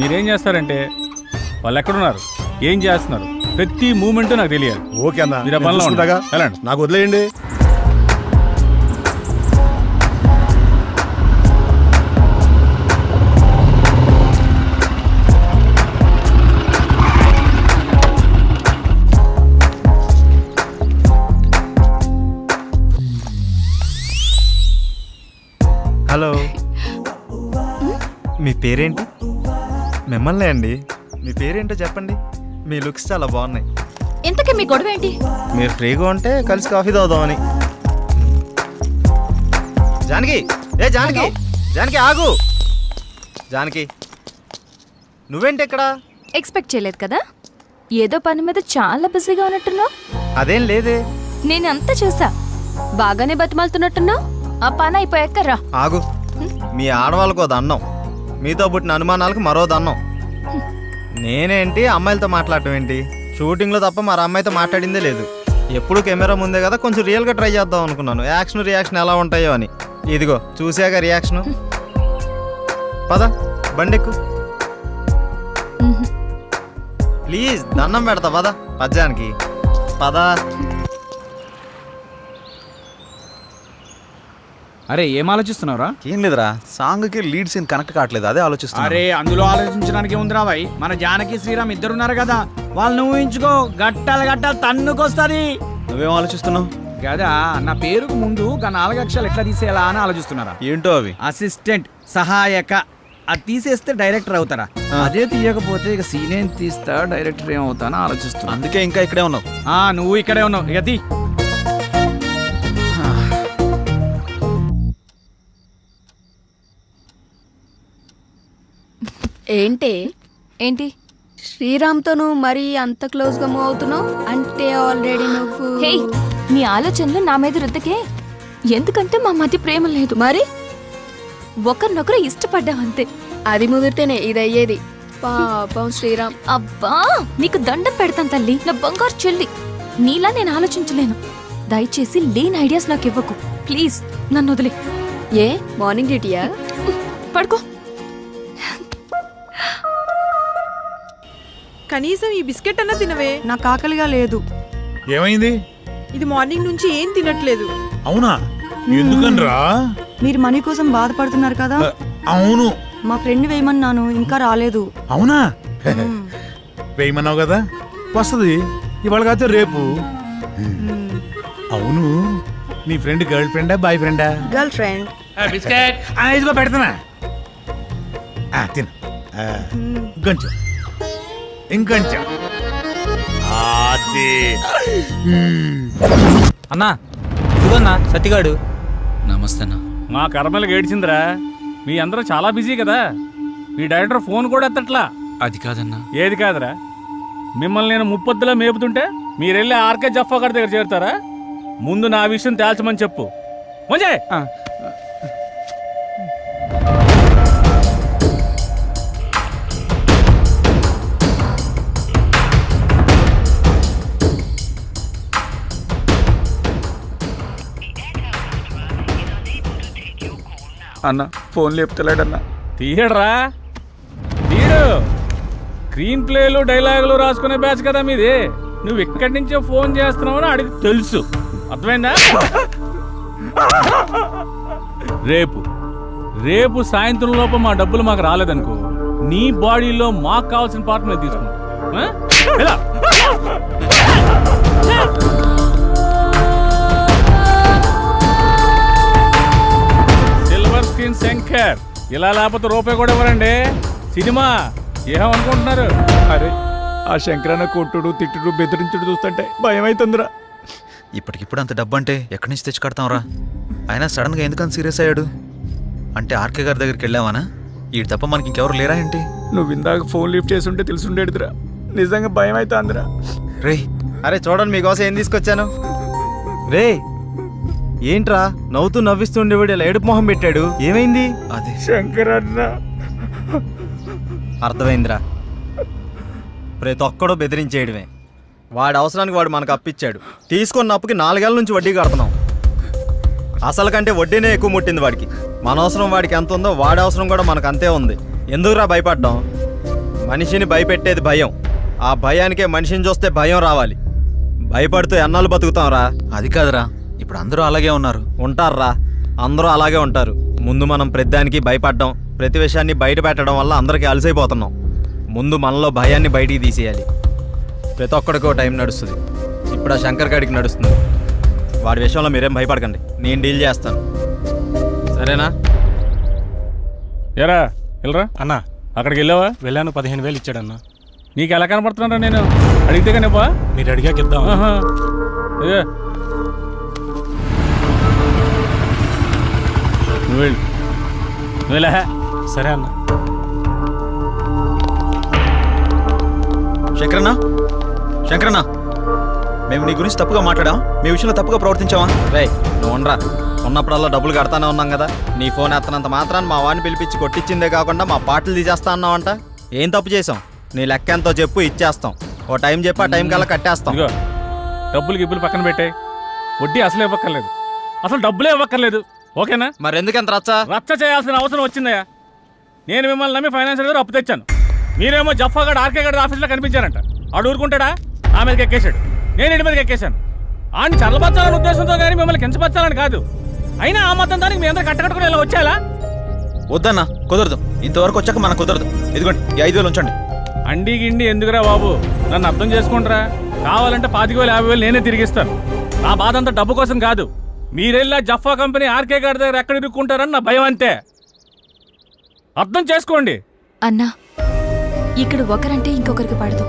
మీరేం చేస్తారంటే వాళ్ళు ఎక్కడున్నారు ఏం చేస్తున్నారు ప్రతి మూమెంట్ నాకు తెలియాలి ఓకే అన్న మీరు ఆ పనిలో. ఉండండి. వెళ్ళండి. నాకు వదిలేయండి హలో మీ పేరేంటి మిమ్మల్ని అండి. మీ పేరేంటో చెప్పండి. మీ లుక్స్ చాలా బాగున్నాయి. ఇంతకీ మీ గొడవ ఏంటి? మీరు ఫ్రీగా ఉంటే కలిసి కాఫీ తాగుదామని. జానకి! ఏ జానకి! జానకి ఆగు! జానకి నువ్వేంటి ఇక్కడ? ఎక్స్పెక్ట్ చేయలేదు కదా? ఏదో పని మీద చాలా బిజీగా ఉన్నట్టున్నావు? అదేం లేదే. నేను అంతా చూసా. బాగానే బతిమాలుతున్నట్టున్నావు. ఆ పని అయిపోయాక రా. ఆగు. మీ ఆడవాళ్ళకు ఓ దండం మీతో పుట్టిన అనుమానాలకు మరో దండం నేనేంటి? అమ్మాయిలతో మాట్లాడటం ఏంటి? షూటింగ్లో తప్ప మరి అమ్మాయితో మాట్లాడిందే లేదు. ఎప్పుడు కెమెరా ముందే కదా కొంచెం రియల్గా ట్రై చేద్దాం అనుకున్నాను. యాక్షన్ రియాక్షన్ ఎలా ఉంటాయో అని. ఇదిగో చూసాక రియాక్షన్? పద బండెక్కు. ప్లీజ్ దండం పెడతా పద. పద్యానికి. పద. అరే ఏం ఆలోచిస్తున్నావురా? ఏం లేదురా సాంగ్కి లీడ్ సీన్ కనెక్ట్ కావట్లేదు అదే ఆలోచిస్తున్నా. అరే అందులో ఆలోచించడానికి ఉందిరా భాయ్ మన జానకి శ్రీరామ్ ఇద్దరున్నారు కదా వాళ్ళని ఊహించుకో గట్టాలు గట్టాలు తన్నుకొస్తుంది. నువ్వేం ఆలోచిస్తున్నావు? కదా నా పేరుకు ముందు గా నాలుగు అక్షరాలు ఎట్లా తీసేయాలా అని ఆలోచిస్తున్నారా? ఏంటో అవి? అసిస్టెంట్ సహాయక అది తీసేస్తే డైరెక్టర్ అవుతారా? అదే తీయకపోతే ఇక సీన్ ఏం తీస్తా డైరెక్టర్ ఏమవుతానో ఆలోచిస్తున్నా. అందుకే ఇంకా ఇక్కడే ఉన్నావు. ఆ నువ్వు ఇక్కడే ఉన్నావు. ఇక తీ. ఏంటే? ఏంటి? శ్రీరామ్తో నువ్వు మరీ అంత క్లోజ్గా మూవ్ అవుతున్నావు? అంటే ఆల్రెడీ నువ్వు హే నీ ఆలోచనలు నా మీద రుద్దకే? ఎందుకంటే మా మధ్య ప్రేమ లేదు. మరి? ఒకరినొకరు ఇష్టపడ్డాం అంతే. అది ముదిరితేనే ఇది అయ్యేది పాపం శ్రీరామ్. అబ్బా నీకు దండం పెడతాను తల్లి. నా బంగారు చెల్లి. నీలా నేను ఆలోచించలేను. దయచేసి లేని ఐడియాస్ నాకు ఇవ్వకు ప్లీజ్ నన్ను వదిలే. ఏ మార్నింగ్ డ్యూటీయా? పడుకో. కనీసం ఈ బిస్కెట్ అన్నా తినవే. నాకు ఆకలిగా లేదు. ఏమైంది? ఇది మార్నింగ్ నుంచి ఏం తినట్లేదు. అవునా? ఎందుకనరా? మీరు మనీ కోసం బాధపడుతున్నారు కదా? అవును. మా ఫ్రెండ్ వేయమన్నాను ఇంకా రాలేదు. అవునా? వేయమన్నావు కదా? వస్తుంది. ఇవాళ కాకపోతే రేపు. అవును. నీ ఫ్రెండ్ గర్ల్ ఫ్రెండా బాయ్ ఫ్రెండా? Girlfriend. బిస్కెట్. ఇదిగో పెడతానా ఆ, తిను. ఆ, ఇంకొంచెం. అది అన్నా ఇదిగోన్నా సత్తిగాడు నమస్తే అన్న మా కర్మలకు ఏడ్చిందిరా మీ అందరూ చాలా బిజీ కదా. మీ డైరెక్టర్ ఫోన్ కూడా ఎత్తట్లా. అది కాదన్నా. ఏది కాదురా. మిమ్మల్ని నేను ముప్పొద్దులా మేపుతుంటే మీరెళ్ళి ఆర్కే జఫా గారి దగ్గర చేరుతారా? ముందు నా విషయం తేల్చమని చెప్పు. మంజయ్ అన్న ఫోన్ లేపుతలేడన్న. తీయడరా. తీయడు స్క్రీన్ ప్లేలు డైలాగులు రాసుకునే బ్యాచ్ కదా మీది. నువ్వు ఇక్కడి నుంచే ఫోన్ చేస్తున్నావని అడిగి తెలుసు. అర్థమైందా? రేపు. రేపు సాయంత్రం లోపు మా డబ్బులు మాకు రాలేదనుకో నీ బాడీలో మాకు కావాల్సిన పార్ట్ మేము తీసుకుంటాం. స్క్రీన్ శంకర్. ఇలా లేకపోతే రూపాయి కూడా ఇవ్వరండి. సినిమా ఏమనుకుంటున్నారు? అరే ఆ శంకరన్న కొట్టుడు తిట్టుడు బెదిరించుడు చూస్తుంటే భయం అవుతుందిరా ఇప్పటికిప్పుడు అంత డబ్బు అంటే ఎక్కడి నుంచి తెచ్చి కడతాంరా అయినా సడన్గా ఎందుకని సీరియస్ అయ్యాడు? అంటే ఆర్కే గారి దగ్గరికి వెళ్ళావానా? ఈ తప్ప మనకి ఇంకెవరు లేరా ఏంటి? నువ్వు ఇందాక ఫోన్ లిఫ్ట్ చేసి ఉంటే తెలుసుండేదిరా. నిజంగా భయం అవుతుందిరా రే అరే చూడండి మీకోసం ఏం తీసుకొచ్చాను? రే ఏంట్రా? నవ్వుతూ నవ్విస్తుండేవాడు ఇలా ఏడుపు మొహం పెట్టాడు? ఏమైంది? అది శంకరన్న అర్థమైందిరా. ప్రతి ఒక్కడో బెదిరించేయడమే. వాడి అవసరానికి వాడు మనకు అప్పిచ్చాడు. తీసుకున్న అప్పుకి నాలుగేళ్ళ నుంచి వడ్డీ కడుతున్నాం. అసలు కంటే వడ్డీనే ఎక్కువ ముట్టింది వాడికి. మన అవసరం వాడికి ఎంత ఉందో వాడి అవసరం కూడా మనకు అంతే ఉంది. ఎందుకురా భయపడ్డాం? మనిషిని భయపెట్టేది భయం. ఆ భయానికే మనిషిని చూస్తే భయం రావాలి. భయపడుతూ ఎన్నాళ్ళు బతుకుతాంరా? అది కాదురా. ఇప్పుడు అందరూ అలాగే ఉన్నారు. ఉంటారా అందరూ అలాగే ఉంటారు. ముందు మనం ప్రతిదానికి భయపడడం. ప్రతి విషయాన్ని బయట పెట్టడం వల్ల అందరికీ అలసైపోతున్నాం. ముందు మనలో భయాన్ని బయటికి తీసేయాలి. ప్రతి ఒక్కడికి ఒక టైం నడుస్తుంది. ఇప్పుడు ఆ శంకర్ గాడికి నడుస్తుంది. వాడి విషయంలో మీరేం భయపడకండి. నేను డీల్ చేస్తాను. సరేనా? ఎరా వెళ్ళరా? అన్నా. అక్కడికి వెళ్ళావా? వెళ్ళాను పదిహేను వేలు ఇచ్చాడన్నా. నీకు ఎలా కనపడుతున్నారా నేను? అడిగితే కానీ? మీరు అడిగాక ఇద్దాం. ఆహా. ఏ. నువ్వు వెళ్ళు నువ్వు వెళ్ళా సరే అన్నా. శంకరన్న? శంకరన్న మేము నీ గురించి తప్పుగా మాట్లాడాం. మీ విషయంలో తప్పుగా ప్రవర్తించావా రే నువ్వు ఉండరా. ఉన్నప్పుడల్లా డబ్బులు కడతానే ఉన్నాం కదా. నీ ఫోన్ ఎత్తనంత మాత్రాన్ని మా వాడిని పిలిపించి కొట్టించిందే కాకుండా మా పాటలు తీసేస్తా అన్నావంట. ఏం తప్పు చేసాం నీ లెక్క ఎంతో చెప్పు ఇచ్చేస్తాం. ఓ టైం చెప్పి ఆ టైం కల్లా కట్టేస్తాం. డబ్బులు గిబ్బులు పక్కన పెట్టాయి. వడ్డీ అసలు ఇవ్వక్కర్లేదు. అసలు డబ్బులే ఇవ్వక్కర్లేదు. ఓకేనా? మరి ఎందుకు ఎంత రచ్చా? రచ్చ చేయాల్సిన అవసరం వచ్చిందయ్యా. నేను మిమ్మల్ని నమ్మి ఫైనాన్షియల్ దగ్గర అప్పు తెచ్చాను. మీరేమో జఫాగడ్ ఆర్కే గడ్ ఆఫీస్లో కనిపించారంట. ఆడు ఊరుకుంటాడా? ఆ మీదకి ఎక్కేశాడు. నేను ఇంటి మీదకి ఎక్కేశాను. ఆయన చల్లబచ్చాలనే ఉద్దేశంతో కానీ మిమ్మల్ని కించపరచాలని కాదు. అయినా ఆ మొత్తం దానికి మీ అందరూ కట్టకట్టుకుని ఇలా వచ్చేలా? వద్దన్నా కుదరదు. ఇంతవరకు వచ్చాక మనకు కుదరదు. ఇదిగోండి ఈ ఐదు వేలు ఉంచండి. అండి గిండి ఎందుకురా బాబు? నన్ను అర్థం చేసుకుంటారా? కావాలంటే పాతిక వేలు యాభై వేలు నేనే తిరిగిస్తాను. నా బాధ అంతా డబ్బు కోసం కాదు. మీరెళ్ళా జఫా కంపెనీ ఆర్కే గారి దగ్గర ఎక్కడ ఇరుక్కుంటారని నా భయం అంతే. అర్థం చేసుకోండి. అన్నా ఇక్కడ ఒకరంటే ఇంకొకరికి పడదు.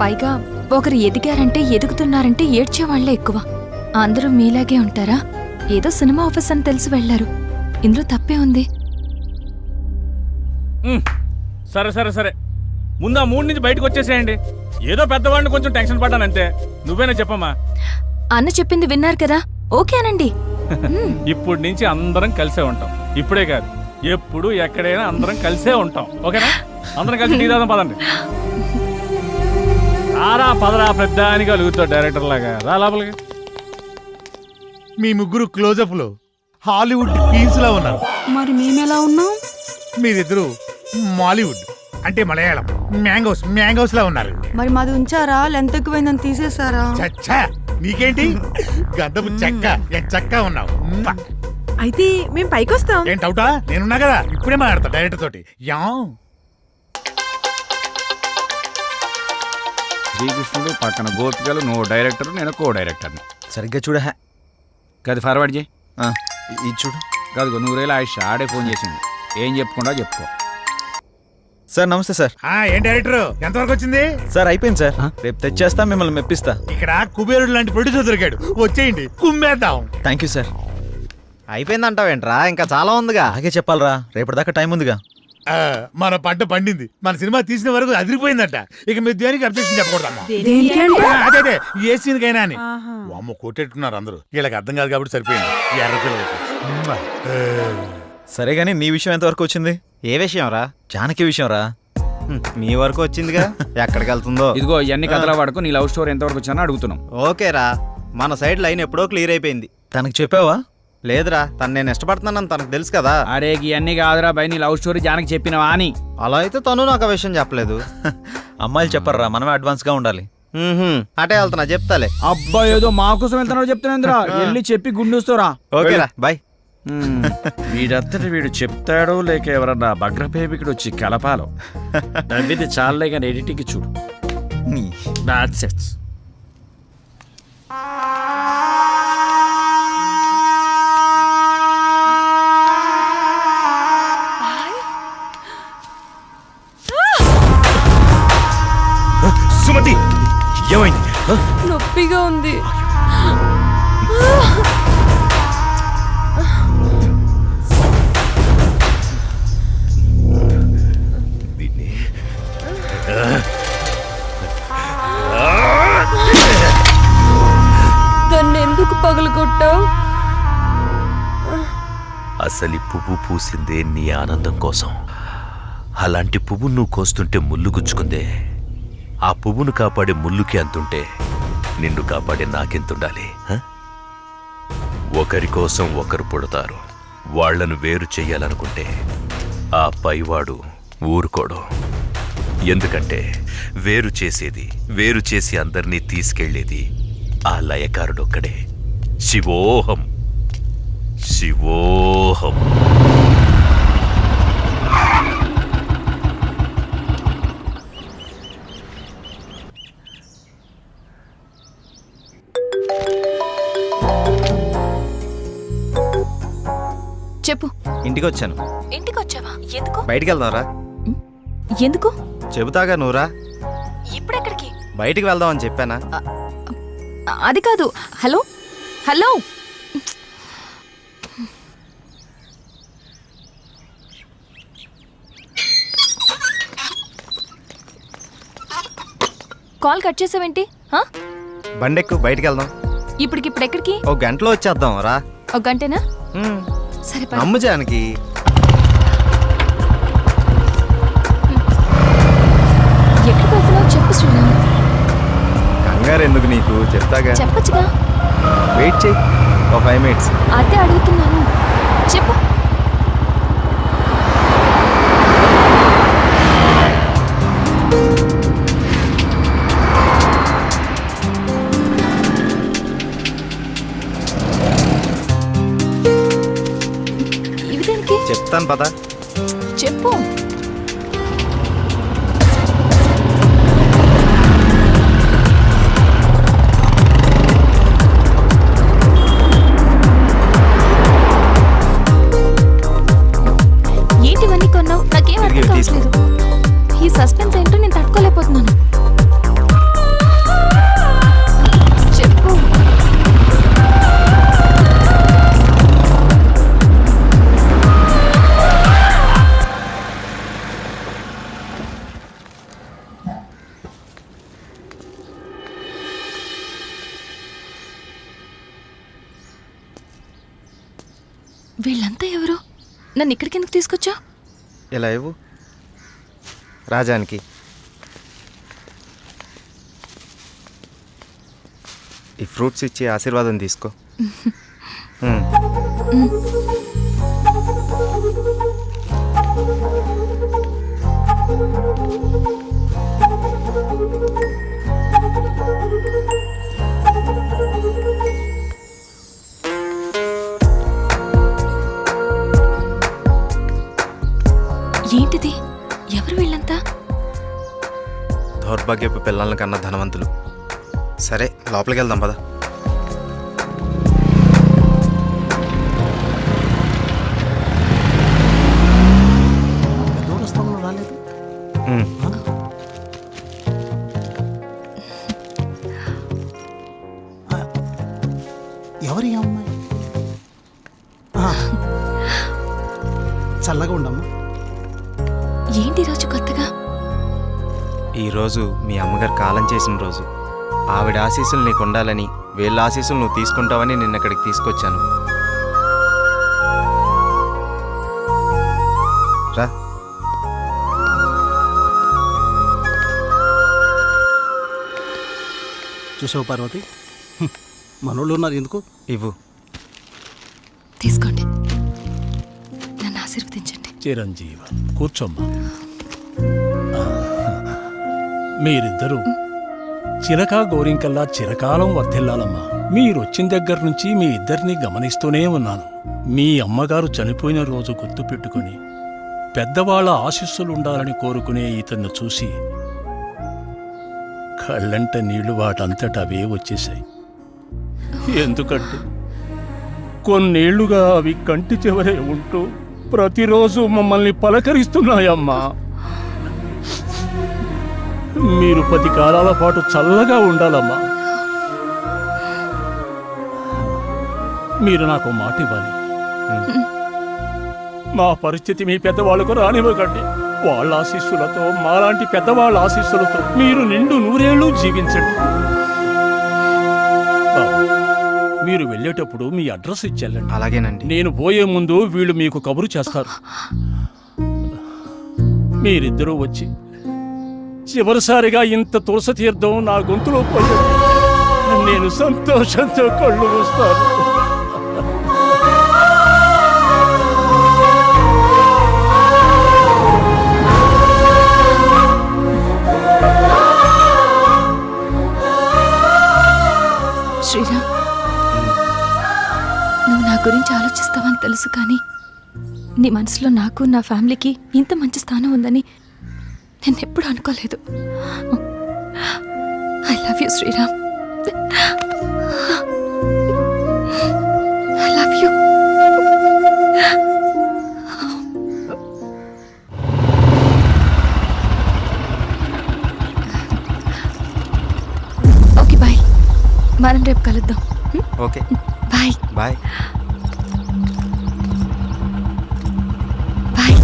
పైగా ఒకరు ఎదిగారంటే ఎదుగుతున్నారంటే ఏడ్చేవాళ్ళే ఎక్కువ. అందరూ మీలాగే ఉంటారా? ఏదో సినిమా ఆఫీస్ అని తెలిసి వెళ్ళారు ఇందులో తప్పే ఉంది. సరే సరే సరే. ముందు ఆ మూడు నుంచి బయటకు వచ్చేసేయండి. ఏదో పెద్దవాడిని కొంచెం టెన్షన్ పడ్డాను అంతే. నువ్వేనా చెప్పమ్మా? అన్న చెప్పింది విన్నారు కదా? ఓకేనండి. ఇప్పటి నుంచి అందరం కలిసే ఉంటాం. ఇప్పుడే కాదు ఎప్పుడు ఎక్కడైనా అందరం కలిసే ఉంటాం. ఓకేనా? అందరం కలిసి టీ తాగుదాం పదండి. ఆరా పదరా పెద్ద అని కలుగుతావు డైరెక్టర్ లాగా. రా లోపలికి. మీ ముగ్గురు క్లోజప్లో హాలీవుడ్ క్వీన్స్ లా ఉన్నారు. మరి మేమెలా ఉన్నాం? మీరిద్దరు మాలీవుడ్ అంటే మలయాళం మ్యాంగోస్ మ్యాంగోస్ లా ఉన్నారు. మరి మాది ఉంచారా? లెంత్ ఎక్కువైందని తీసేసారా చచ్చా! నీకేంటి? గంధపు చెక్క. చక్క ఉన్నావు. అయితే మేము పైకి వస్తాం ఏం డౌటా నేనున్నా కదా? ఇప్పుడే మాట్లాడతా డైరెక్టర్ తోటి. యా శ్రీకృష్ణుడు పక్కన గోపికలు నువ్వు డైరెక్టర్ నేను కో డైరెక్టర్ని సరిగ్గా చూడ కాదు ఫార్వర్డ్ చేయి. ఇది చూడు. కాదు నూరేళ్ళ ఆయుష్ ఆడే ఫోన్ చేసింది. ఏం చెప్పుకుండా చెప్పుకో. సార్ నమస్తే సార్. ఆ, ఏం డైరెక్టర్? ఎంతవరకు వచ్చింది? సార్ అయిపోయింది సార్. రేపు తెచ్చేస్తా మిమ్మల్ని మెప్పిస్తా. ఇక్కడ కుబేరుడు లాంటి ప్రొడ్యూసర్ దొరికాడు. వచ్చేయండి కుమ్మేద్దాం. థ్యాంక్ యూ సార్ అయిపోయిందంటావేంట్రా? ఇంకా చాలా ఉందిగా. అలాగే చెప్పాలరా. రేపటిదాకా టైం ఉందిగా. ఆ, మన పంట పండింది. మన సినిమా తీసిన వరకు అదిరిపోయిందట. ఇక మీరు దేనికి అబ్జెక్షన్ చెప్పకూడదమ్మా? ఆ, అదే అదే ఏ సీన్ కైనా అని అమ్మ కొట్టేట్టున్నారు అందరూ. వీళ్ళకి అర్థం కాదు కాబట్టి సరిపోయింది. ఎర్ర పిల్లలకి. సరే గానీ నీ విషయం ఎంతవరకు వచ్చింది? ఏ విషయం రా జానకి విషయం రా మీ వరకు వచ్చిందిగా? ఎక్కడికి వెళ్తుందో? ఇదిగో ఇవన్నీ కథలా వాడుకో నీ లవ్ స్టోరీ ఎంతవరకు వచ్చానో అడుగుతున్నాం. ఓకేరా. మన సైడ్ లైన్ ఎప్పుడో క్లియర్ అయిపోయింది. తనకి చెప్పావా? లేదురా తను నేను ఇష్టపడుతున్నానని తనకు తెలుసు కదా. అరే ఇవన్నీ కాదురా బై నీ లవ్ స్టోరీ జానకి చెప్పినవా అని. అలా అయితే తను నాకు ఆ విషయం చెప్పలేదు. అమ్మాయిలు చెప్పర్రా మనమే అడ్వాన్స్గా ఉండాలి. మ్మ్హ్మ్. అటే వెళ్తున్నా చెప్తాలే. అబ్బా ఏదో మా కోసం వెళ్తున్నాడు చెప్తున్నాందిరా వెళ్ళి చెప్పి గుండూస్తోరా ఓకేరా బాయ్. వీడంతటి వీడు చెప్తాడో లేక ఎవరన్నా భగ్రపేపికుడు వచ్చి కలపాలో? నవ్వితే చాలే కానీ ఎడిటింగ్ చూడు. సుమతి ఏమైంది? నొప్పిగా ఉంది. అసలు పువ్వు పూసిందే నీ ఆనందం కోసం. అలాంటి పువ్వు నువ్వు కోస్తుంటే ముళ్ళు గుచ్చుకుందే. ఆ పువ్వును కాపాడే ముళ్ళుకి అంతుంటే నిన్ను కాపాడే నాకెంతుండాలి హ? ఒకరి కోసం ఒకరు పుడతారు. వాళ్ళను వేరు చెయ్యాలనుకుంటే ఆ పైవాడు ఊరుకోడు. ఎందుకంటే వేరు చేసేది వేరు చేసి అందరినీ తీసుకెళ్ళేది ఆ లయకారుడొక్కడే. శివోహం! శివోహం. చెప్పు. ఇంటికి వచ్చాను ఇంటికి వచ్చావా ఎందుకు? బయటికి వెళ్దాంరా ఎందుకు? చెబుతాగా నువ్వురా. ఇప్పుడెక్కడికి? బయటికి వెళ్దామని చెప్పానా? అది కాదు. హలో? హలో? కాల్ కట్ చేసావేంటి? హా? బండెక్కు బయటికి వెళ్దాం ఇప్పటికిప్పుడు ఎక్కడికి? ఒక గంటలో వచ్చేద్దాం రా. ఒక గంటేనా. సరే. నమ్ము జానకి. ఎక్కడికి వెళ్తున్నావు? చెప్పు శ్రీరామ్. కంగారు ఎందుకు నీకు? చెప్తాగా? చెప్పచ్చుగా. వెయిట్ చేయి. ఒక ఫైవ్ మినిట్స్. అదే అడుగుతున్నాను. చెప్పు. దేనికి చెప్తాను పదా. చెప్పు. వీళ్ళంతా ఎవరు? నన్ను ఇక్కడికి ఎందుకు తీసుకొచ్చా? ఇలా ఇవ్వు? రాజానికి. ఈ ఫ్రూట్స్ ఇచ్చి ఆశీర్వాదం తీసుకో. ఏంటిది? ఎవరు వీళ్ళంతా? దౌర్భాగ్యపు పిల్లల కన్నా ధనవంతులు. సరే లోపలికి వెళ్దాం పద. ఎవరి అమ్మాయి? చల్లగా ఉండమ్మా. ఏంటి రోజు కొత్తగా? ఈరోజు మీ అమ్మగారు కాలం చేసిన రోజు. ఆవిడ ఆశీస్సులు నీకు ఉండాలని వీళ్ళ ఆశీస్సులు నువ్వు తీసుకుంటావని నిన్న ఇక్కడికి తీసుకొచ్చాను. రా. చూసావు పార్వతి. మనోళ్ళు ఉన్నారు ఎందుకు? ఇవ్వు. చిరంజీవ కూర్చోమ్మా. మీరిద్దరూ చిలక గోరింకల్లా చిరకాలం వర్ధిల్లాలమ్మా. మీరొచ్చిన దగ్గర నుంచి మీ ఇద్దరిని గమనిస్తూనే ఉన్నాను. మీ అమ్మగారు చనిపోయిన రోజు గుర్తుపెట్టుకుని పెద్దవాళ్ళ ఆశీస్సులు ఉండాలని కోరుకునే ఇతన్ని చూసి కళ్ళంట నీళ్ళు వాటంతట అవే వచ్చేశాయి. ఎందుకంటే కొన్నేళ్ళుగా అవి కంటి చివరే ఉంటూ ప్రతిరోజు మమ్మల్ని పలకరిస్తున్నాయమ్మా. మీరు పది కాలాల పాటు చల్లగా ఉండాలమ్మా. మీరు నాకు మాట ఇవ్వాలి. మా పరిస్థితి మీ పెద్దవాళ్ళకు రానివ్వకండి. వాళ్ళ ఆశీస్సులతో మాలాంటి పెద్దవాళ్ళ ఆశీస్సులతో మీరు నిండు నూరేళ్ళు జీవించండి. మీరు వెళ్ళేటప్పుడు మీ అడ్రస్ ఇచ్చేళ్ళండి. అలాగేనండి. నేను పోయే ముందు వీళ్ళు మీకు కబురు చేస్తారు. మీరిద్దరూ వచ్చి చివరిసారిగా ఇంత తులసి తీర్థం నా గొంతులో పోయి నేను సంతోషంతో కళ్ళు మూస్తాను. శ్రీరామ్. గురించి ఆలోచిస్తావని తెలుసు కానీ నీ మనసులో నాకు నా ఫ్యామిలీకి ఇంత మంచి స్థానం ఉందని నేను ఎప్పుడు అనుకోలేదు. I love you Sriram. I love you okay bye మనం రేపు కలుద్దాం. ఓకే బాయ్ బాయ్ బాయ్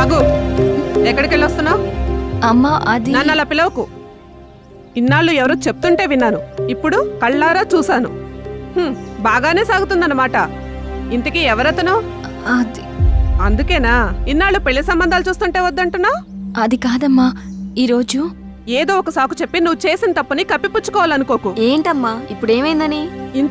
ఆగు. ఎక్కడికి వెళ్ళొస్తున్నావు అమ్మ అది నన్ను అలా పిలవకు. ఇన్నాళ్ళు ఎవరో చెప్తుంటే విన్నాను. ఇప్పుడు కళ్ళారా చూశాను. హ్మ్, బాగానే సాగుతుందన్నమాట. ఇంతకీ ఎవరతను? అది అందుకేనా? ఇన్నాళ్ళు పెళ్ళి సంబంధాలు చూస్తుంటే వద్దంటున్నా అది కాదమ్మా. ఈరోజు ఏదో ఒక సాకు చెప్పి నువ్వు చేసిన తప్పుని కప్పిపుచ్చుకోవాలనుకోకు. ఏంటమ్మా? ఇప్పుడు ఏమైందని ఇంత